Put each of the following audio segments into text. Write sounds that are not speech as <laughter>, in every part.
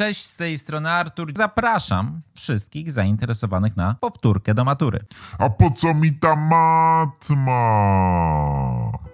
Cześć, z tej strony Artur. Zapraszam wszystkich zainteresowanych na powtórkę do matury. A po co mi ta matma?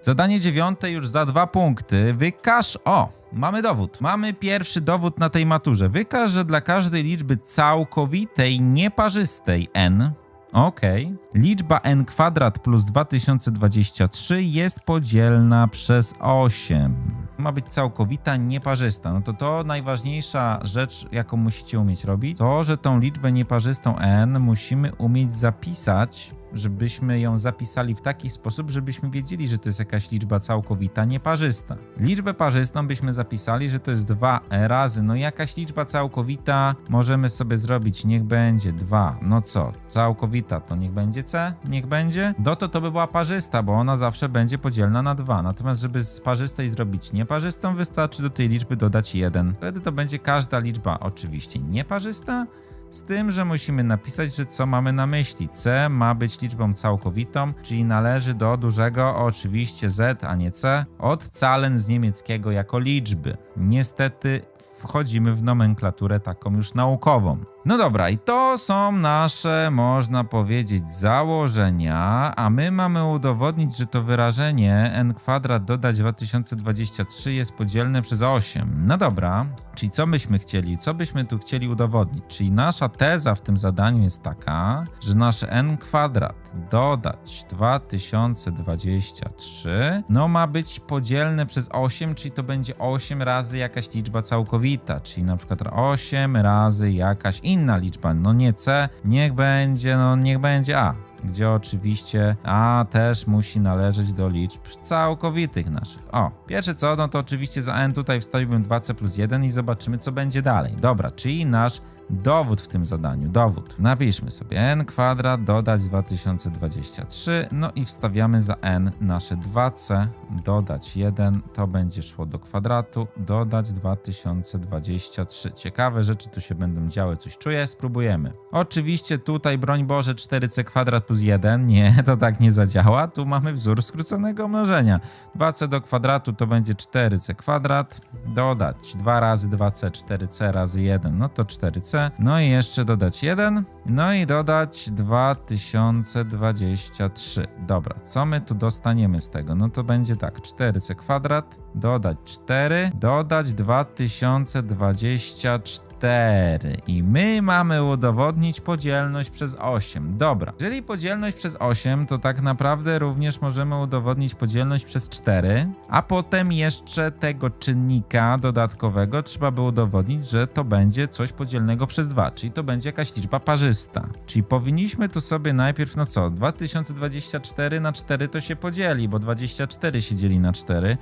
Zadanie dziewiąte już za dwa punkty. Wykaż. O, mamy dowód. Mamy pierwszy dowód na tej maturze. Wykaż, że dla każdej liczby całkowitej, nieparzystej n. Okej. Liczba n kwadrat plus 2023 jest podzielna przez 8. Ma być całkowita, nieparzysta. No to to najważniejsza rzecz, jaką musicie umieć robić, to, że tą liczbę nieparzystą n musimy umieć zapisać żebyśmy ją zapisali w taki sposób, żebyśmy wiedzieli, że to jest jakaś liczba całkowita, nieparzysta. Liczbę parzystą byśmy zapisali, że to jest 2 razy, no jakaś liczba całkowita możemy sobie zrobić, niech będzie 2. No co, całkowita to niech będzie c, niech będzie. Do to to by była parzysta, bo ona zawsze będzie podzielna na 2. Natomiast żeby z parzystej zrobić nieparzystą, wystarczy do tej liczby dodać 1. Wtedy to będzie każda liczba oczywiście nieparzysta, z tym, że musimy napisać, że co mamy na myśli. C ma być liczbą całkowitą, czyli należy do dużego oczywiście Z, a nie C, od calen z niemieckiego jako liczby. Niestety wchodzimy w nomenklaturę taką już naukową. No dobra, i to są nasze, można powiedzieć, założenia, a my mamy udowodnić, że to wyrażenie n kwadrat dodać 2023 jest podzielne przez 8. No dobra, czyli co byśmy chcieli? Co byśmy tu chcieli udowodnić? Czyli nasza teza w tym zadaniu jest taka, że nasze n kwadrat dodać 2023 no ma być podzielne przez 8, czyli to będzie 8 razy jakaś liczba całkowita, czyli na przykład 8 razy jakaś inna liczba, no nie c, niech będzie, no niech będzie a gdzie oczywiście A też musi należeć do liczb całkowitych naszych. O, pierwsze co, no to oczywiście za n tutaj wstawiłbym 2c plus 1 i zobaczymy co będzie dalej. Dobra, czyli nasz dowód w tym zadaniu, dowód. Napiszmy sobie n kwadrat dodać 2023, no i wstawiamy za n nasze 2c, dodać 1, to będzie szło do kwadratu, dodać 2023. Ciekawe rzeczy tu się będą działy, coś czuję, spróbujemy. Oczywiście tutaj, broń Boże, 4c kwadrat plus 1, nie, to tak nie zadziała, tu mamy wzór skróconego mnożenia. 2c do kwadratu to będzie 4c kwadrat, dodać 2 razy 2c, 4c razy 1, no to 4c, no i jeszcze dodać 1, no i dodać 2023. Dobra, co my tu dostaniemy z tego? No to będzie tak, 4c kwadrat, dodać 4, dodać 2024. I my mamy udowodnić podzielność przez 8. Dobra, jeżeli podzielność przez 8, to tak naprawdę również możemy udowodnić podzielność przez 4, a potem jeszcze tego czynnika dodatkowego trzeba by udowodnić, że to będzie coś podzielnego przez 2, czyli to będzie jakaś liczba parzysta. Czyli powinniśmy tu sobie najpierw, no co, 2024 na 4 to się podzieli, bo 24 się dzieli na 4,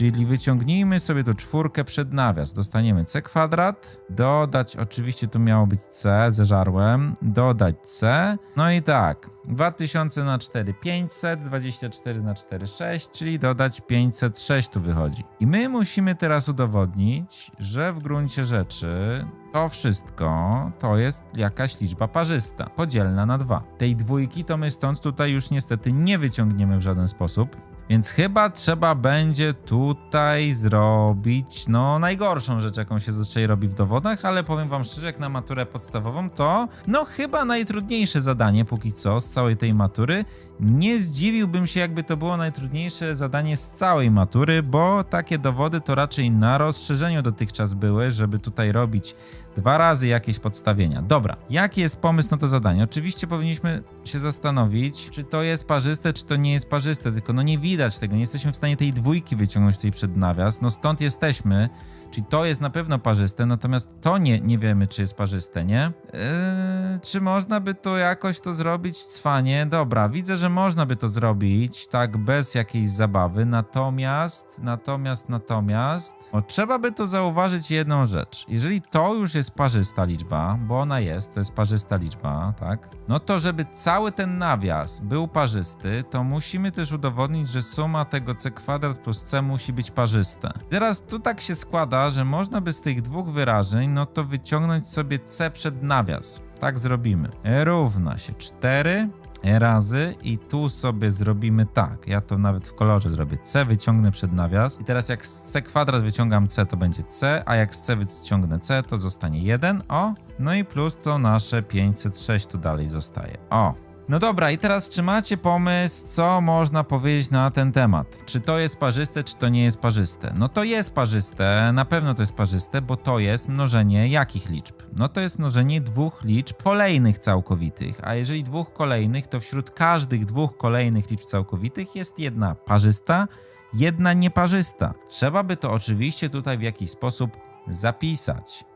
Czyli wyciągnijmy sobie tu czwórkę przed nawias. Dostaniemy c kwadrat, dodać, oczywiście tu miało być c, zeżarłem, dodać c. No i tak, 2000 na 4 500, 24 na 4 6, czyli dodać 506 tu wychodzi. I my musimy teraz udowodnić, że w gruncie rzeczy to wszystko to jest jakaś liczba parzysta, podzielna na 2. Tej dwójki to my stąd tutaj już niestety nie wyciągniemy w żaden sposób. Więc chyba trzeba będzie tutaj zrobić, no, najgorszą rzecz, jaką się zazwyczaj robi w dowodach, ale powiem wam szczerze, jak na maturę podstawową, to no chyba najtrudniejsze zadanie póki co z całej tej matury. Nie zdziwiłbym się, jakby to było najtrudniejsze zadanie z całej matury, bo takie dowody to raczej na rozszerzeniu dotychczas były, żeby tutaj robić dwa razy jakieś podstawienia. Dobra, jaki jest pomysł na to zadanie? Oczywiście powinniśmy się zastanowić, czy to jest parzyste, czy to nie jest parzyste, tylko no nie widać tego, nie jesteśmy w stanie tej dwójki wyciągnąć tutaj przed nawias, no stąd jesteśmy, czyli to jest na pewno parzyste, natomiast to nie, nie wiemy, czy jest parzyste, nie? Eee, czy można by to jakoś to zrobić cwanie? Dobra, widzę, że można by to zrobić, tak, bez jakiejś zabawy, natomiast, natomiast, natomiast, o, trzeba by tu zauważyć jedną rzecz. Jeżeli to już jest parzysta liczba, bo ona jest, to jest parzysta liczba, tak, no to żeby cały ten nawias był parzysty, to musimy też udowodnić, że suma tego c kwadrat plus c musi być parzyste. Teraz tu tak się składa, że można by z tych dwóch wyrażeń, no to wyciągnąć sobie c przed nawias. Tak zrobimy. Równa się 4 razy i tu sobie zrobimy tak. Ja to nawet w kolorze zrobię. C wyciągnę przed nawias i teraz jak z C kwadrat wyciągam C, to będzie C, a jak z C wyciągnę C, to zostanie 1. O, no i plus to nasze 506 tu dalej zostaje. O, no dobra, i teraz czy macie pomysł, co można powiedzieć na ten temat? Czy to jest parzyste, czy to nie jest parzyste? No to jest parzyste, na pewno to jest parzyste, bo to jest mnożenie jakich liczb? No to jest mnożenie dwóch liczb kolejnych całkowitych, a jeżeli dwóch kolejnych, to wśród każdych dwóch kolejnych liczb całkowitych jest jedna parzysta, jedna nieparzysta. Trzeba by to oczywiście tutaj w jakiś sposób zapisać.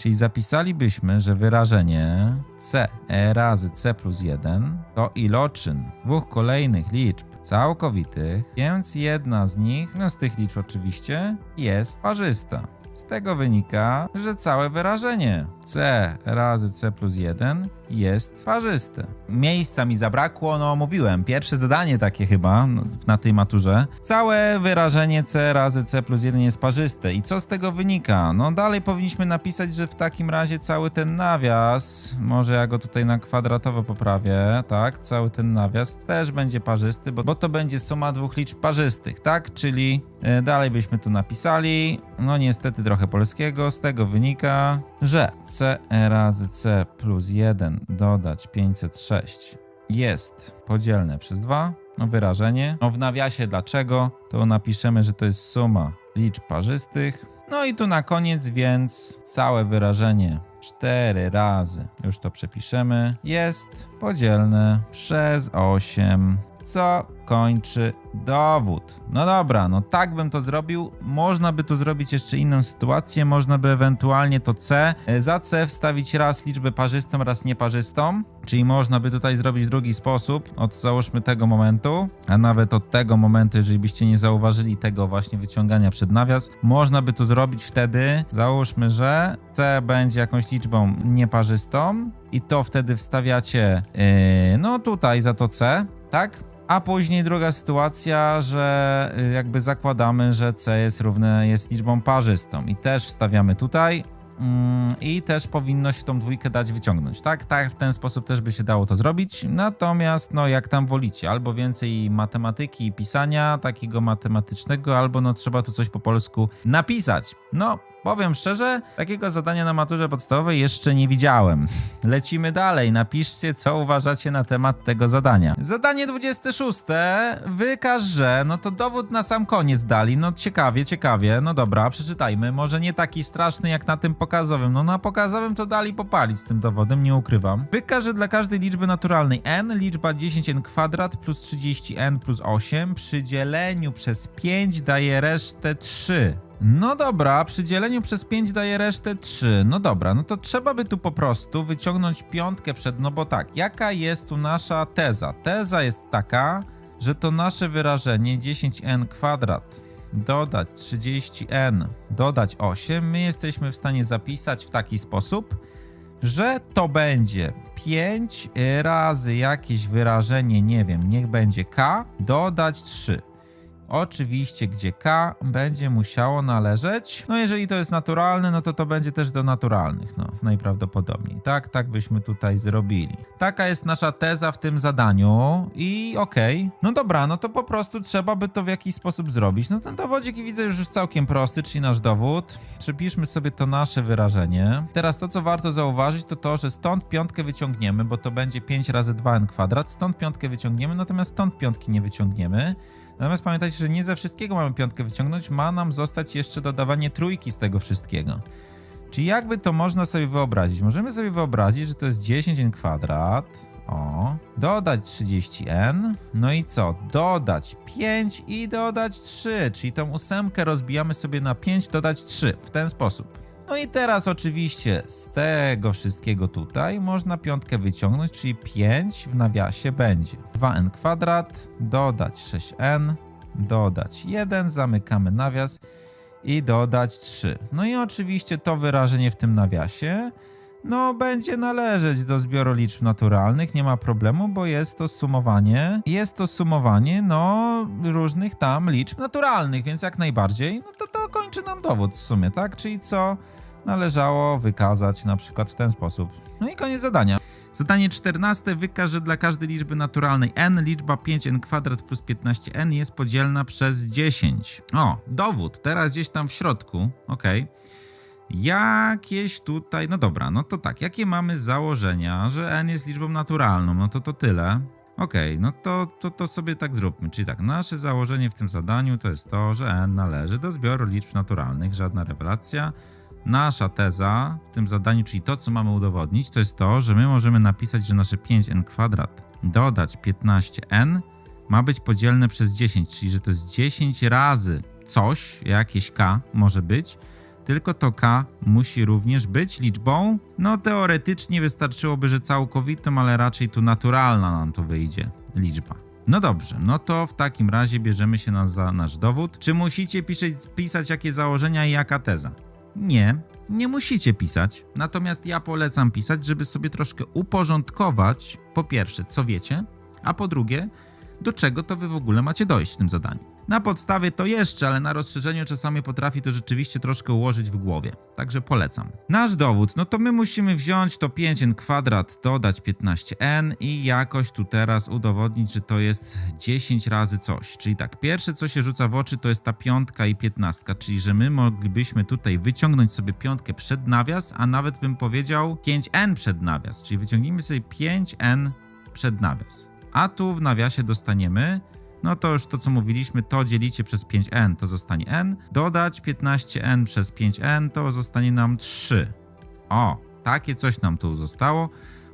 Czyli zapisalibyśmy, że wyrażenie c e razy c plus 1 to iloczyn dwóch kolejnych liczb całkowitych, więc jedna z nich, no z tych liczb oczywiście, jest parzysta. Z tego wynika, że całe wyrażenie c razy c plus 1 jest parzyste. Miejsca mi zabrakło, no mówiłem, pierwsze zadanie takie chyba no, na tej maturze. Całe wyrażenie c razy c plus 1 jest parzyste. I co z tego wynika? No dalej powinniśmy napisać, że w takim razie cały ten nawias, może ja go tutaj na kwadratowo poprawię, tak? Cały ten nawias też będzie parzysty, bo, bo to będzie suma dwóch liczb parzystych, tak? Czyli e, dalej byśmy tu napisali, no niestety trochę polskiego, z tego wynika, że c razy c plus 1 dodać 506 jest podzielne przez 2. No wyrażenie. No w nawiasie dlaczego? To napiszemy, że to jest suma liczb parzystych. No i tu na koniec więc całe wyrażenie 4 razy, już to przepiszemy, jest podzielne przez 8, co kończy dowód. No dobra, no tak bym to zrobił. Można by tu zrobić jeszcze inną sytuację. Można by ewentualnie to C e, za C wstawić raz liczbę parzystą, raz nieparzystą. Czyli można by tutaj zrobić drugi sposób od załóżmy tego momentu, a nawet od tego momentu, jeżeli byście nie zauważyli tego właśnie wyciągania przed nawias, można by to zrobić wtedy, załóżmy, że C będzie jakąś liczbą nieparzystą i to wtedy wstawiacie yy, no tutaj za to C, tak? A później druga sytuacja, że y, jakby zakładamy, że C jest równe jest liczbą parzystą i też wstawiamy tutaj mm, i też powinno się tą dwójkę dać wyciągnąć. Tak, tak, w ten sposób też by się dało to zrobić. Natomiast, no jak tam wolicie, albo więcej matematyki i pisania takiego matematycznego, albo no trzeba tu coś po polsku napisać. No, Powiem szczerze, takiego zadania na maturze podstawowej jeszcze nie widziałem. <laughs> Lecimy dalej. Napiszcie, co uważacie na temat tego zadania. Zadanie 26. Wykaż, że. No to dowód na sam koniec dali. No ciekawie, ciekawie. No dobra, przeczytajmy. Może nie taki straszny jak na tym pokazowym. No na pokazowym to dali popalić z tym dowodem, nie ukrywam. Wykaż, że dla każdej liczby naturalnej n liczba 10n kwadrat plus 30n plus 8 przy dzieleniu przez 5 daje resztę 3. No dobra, przy dzieleniu przez 5 daje resztę 3. No dobra, no to trzeba by tu po prostu wyciągnąć piątkę przed, no bo tak, jaka jest tu nasza teza? Teza jest taka, że to nasze wyrażenie 10n kwadrat dodać 30n dodać 8, my jesteśmy w stanie zapisać w taki sposób, że to będzie 5 razy jakieś wyrażenie, nie wiem, niech będzie k, dodać 3. Oczywiście, gdzie K będzie musiało należeć. No, jeżeli to jest naturalne, no to to będzie też do naturalnych, no najprawdopodobniej. Tak, tak byśmy tutaj zrobili. Taka jest nasza teza w tym zadaniu i okej. No dobra, no to po prostu trzeba by to w jakiś sposób zrobić. No ten dowodzik widzę już jest całkiem prosty, czyli nasz dowód. Przypiszmy sobie to nasze wyrażenie. Teraz to, co warto zauważyć, to to, że stąd piątkę wyciągniemy, bo to będzie 5 razy 2n kwadrat. Stąd piątkę wyciągniemy, natomiast stąd piątki nie wyciągniemy. Natomiast pamiętajcie, że nie ze wszystkiego mamy piątkę wyciągnąć, ma nam zostać jeszcze dodawanie trójki z tego wszystkiego. Czyli jakby to można sobie wyobrazić? Możemy sobie wyobrazić, że to jest 10n kwadrat, o, dodać 30n, no i co? Dodać 5 i dodać 3, czyli tą ósemkę rozbijamy sobie na 5, dodać 3, w ten sposób. No i teraz oczywiście z tego wszystkiego tutaj można piątkę wyciągnąć, czyli 5 w nawiasie będzie 2n kwadrat, dodać 6n, dodać 1, zamykamy nawias i dodać 3. No i oczywiście to wyrażenie w tym nawiasie no będzie należeć do zbioru liczb naturalnych, nie ma problemu, bo jest to sumowanie, jest to sumowanie no różnych tam liczb naturalnych, więc jak najbardziej, no to to kończy nam dowód w sumie, tak? Czyli co należało wykazać na przykład w ten sposób. No i koniec zadania. Zadanie 14. Wykaż, że dla każdej liczby naturalnej n liczba 5n kwadrat plus 15n jest podzielna przez 10. O, dowód, teraz gdzieś tam w środku, okej. Jakieś tutaj, no dobra, no to tak, jakie mamy założenia, że n jest liczbą naturalną, no to to tyle. Okej, no to, to, to sobie tak zróbmy. Czyli tak, nasze założenie w tym zadaniu to jest to, że n należy do zbioru liczb naturalnych, żadna rewelacja. Nasza teza w tym zadaniu, czyli to, co mamy udowodnić, to jest to, że my możemy napisać, że nasze 5n kwadrat dodać 15n ma być podzielne przez 10, czyli że to jest 10 razy coś, jakieś k może być, tylko to k musi również być liczbą, no teoretycznie wystarczyłoby, że całkowitą, ale raczej tu naturalna nam to wyjdzie liczba. No dobrze, no to w takim razie bierzemy się na za nasz dowód. Czy musicie pisać, pisać jakie założenia i jaka teza? Nie, nie musicie pisać. Natomiast ja polecam pisać, żeby sobie troszkę uporządkować, po pierwsze, co wiecie, a po drugie, do czego to wy w ogóle macie dojść w tym zadaniu. Na podstawie to jeszcze, ale na rozszerzeniu czasami potrafi to rzeczywiście troszkę ułożyć w głowie. Także polecam. Nasz dowód, no to my musimy wziąć to 5n kwadrat, dodać 15n i jakoś tu teraz udowodnić, że to jest 10 razy coś. Czyli tak, pierwsze co się rzuca w oczy to jest ta piątka i piętnastka, czyli że my moglibyśmy tutaj wyciągnąć sobie piątkę przed nawias, a nawet bym powiedział 5n przed nawias, czyli wyciągnijmy sobie 5n przed nawias. A tu w nawiasie dostaniemy no to już to, co mówiliśmy, to dzielicie przez 5n, to zostanie n. Dodać 15n przez 5n, to zostanie nam 3. O, takie coś nam tu zostało.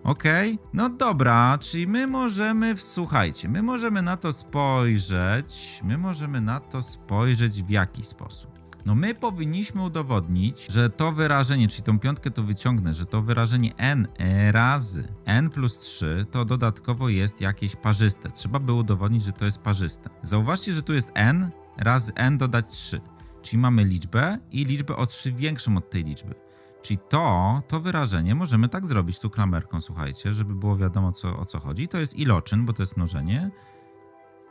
Okej, no dobra, czyli my możemy, słuchajcie, my możemy na to spojrzeć, my możemy na to spojrzeć w jaki sposób? No my powinniśmy udowodnić, że to wyrażenie, czyli tą piątkę tu wyciągnę, że to wyrażenie n razy n plus 3 to dodatkowo jest jakieś parzyste. Trzeba by udowodnić, że to jest parzyste. Zauważcie, że tu jest n razy n dodać 3. Czyli mamy liczbę i liczbę o 3 większą od tej liczby. Czyli to, to wyrażenie możemy tak zrobić tu klamerką, słuchajcie, żeby było wiadomo co, o co chodzi. To jest iloczyn, bo to jest mnożenie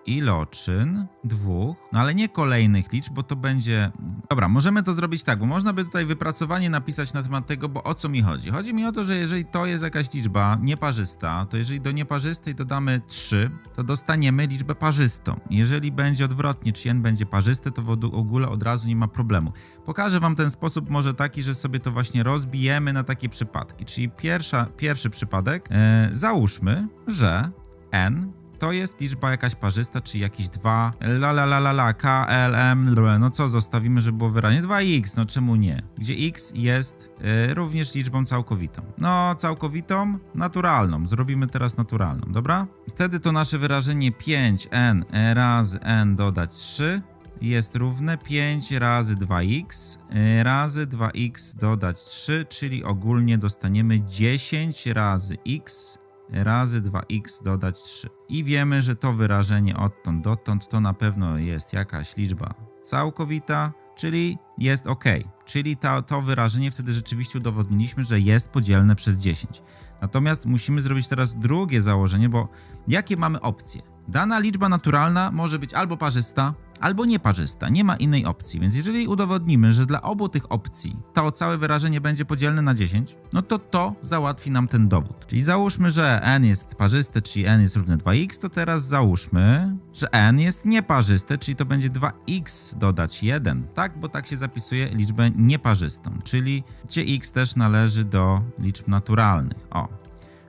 iloczyn dwóch, no ale nie kolejnych liczb, bo to będzie... Dobra, możemy to zrobić tak, bo można by tutaj wypracowanie napisać na temat tego, bo o co mi chodzi? Chodzi mi o to, że jeżeli to jest jakaś liczba nieparzysta, to jeżeli do nieparzystej dodamy 3, to dostaniemy liczbę parzystą. Jeżeli będzie odwrotnie, czy n będzie parzyste, to w ogóle od razu nie ma problemu. Pokażę wam ten sposób może taki, że sobie to właśnie rozbijemy na takie przypadki. Czyli pierwsza, pierwszy przypadek, e, załóżmy, że n to jest liczba jakaś parzysta, czy jakieś 2, la la la la la, k, l, m, l, no co zostawimy, żeby było wyraźnie, 2x, no czemu nie? Gdzie x jest y, również liczbą całkowitą. No, całkowitą, naturalną, zrobimy teraz naturalną, dobra? Wtedy to nasze wyrażenie 5n razy n dodać 3 jest równe 5 razy 2x y, razy 2x dodać 3, czyli ogólnie dostaniemy 10 razy x razy 2x dodać 3. I wiemy, że to wyrażenie odtąd dotąd to na pewno jest jakaś liczba całkowita, czyli jest ok. Czyli to, to wyrażenie wtedy rzeczywiście udowodniliśmy, że jest podzielne przez 10. Natomiast musimy zrobić teraz drugie założenie, bo jakie mamy opcje? Dana liczba naturalna może być albo parzysta, albo nieparzysta. Nie ma innej opcji. Więc jeżeli udowodnimy, że dla obu tych opcji to całe wyrażenie będzie podzielne na 10, no to to załatwi nam ten dowód. Czyli załóżmy, że n jest parzyste, czyli n jest równe 2x, to teraz załóżmy, że n jest nieparzyste, czyli to będzie 2x dodać 1. Tak, bo tak się zapisuje liczbę nieparzystą, czyli gdzie x też należy do liczb naturalnych. O.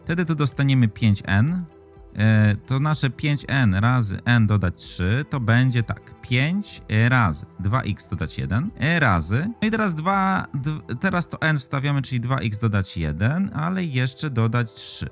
Wtedy to dostaniemy 5n, E, to nasze 5n razy n dodać 3 to będzie tak. 5 razy 2x dodać 1 e razy. No i teraz 2, teraz to n wstawiamy, czyli 2x dodać 1, ale jeszcze dodać 3.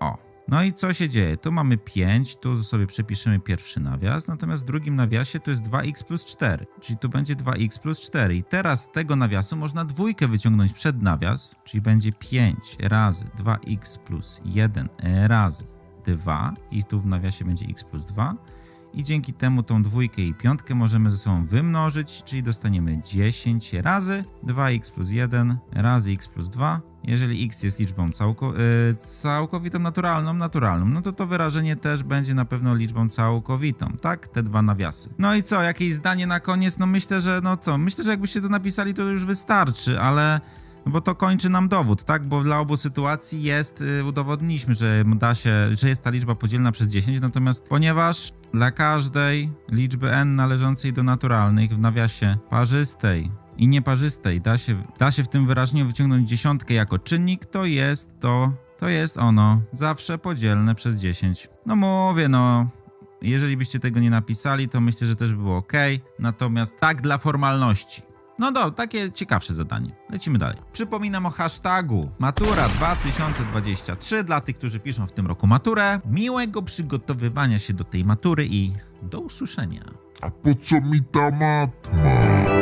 O. No i co się dzieje? Tu mamy 5, tu sobie przepiszemy pierwszy nawias, natomiast w drugim nawiasie to jest 2x plus 4, czyli tu będzie 2x plus 4. I teraz z tego nawiasu można dwójkę wyciągnąć przed nawias, czyli będzie 5 razy 2x plus 1 razy 2 i tu w nawiasie będzie x plus 2 i dzięki temu tą dwójkę i piątkę możemy ze sobą wymnożyć, czyli dostaniemy 10 razy 2x plus 1 razy x plus 2. Jeżeli x jest liczbą całko yy, całkowitą naturalną, naturalną, no to to wyrażenie też będzie na pewno liczbą całkowitą, tak? Te dwa nawiasy. No i co, jakieś zdanie na koniec? No myślę, że no co, myślę, że jakbyście to napisali, to już wystarczy, ale No bo to kończy nam dowód, tak? Bo dla obu sytuacji jest, y, udowodniliśmy, że da się, że jest ta liczba podzielna przez 10, natomiast ponieważ dla każdej liczby n należącej do naturalnych w nawiasie parzystej i nieparzystej da się, da się w tym wyrażeniu wyciągnąć dziesiątkę jako czynnik, to jest to, to jest ono zawsze podzielne przez 10. No mówię, no jeżeli byście tego nie napisali, to myślę, że też by było ok. Natomiast tak dla formalności. No do, takie ciekawsze zadanie. Lecimy dalej. Przypominam o hashtagu Matura 2023 dla tych, którzy piszą w tym roku maturę. Miłego przygotowywania się do tej matury i do usłyszenia. A po co mi ta matma?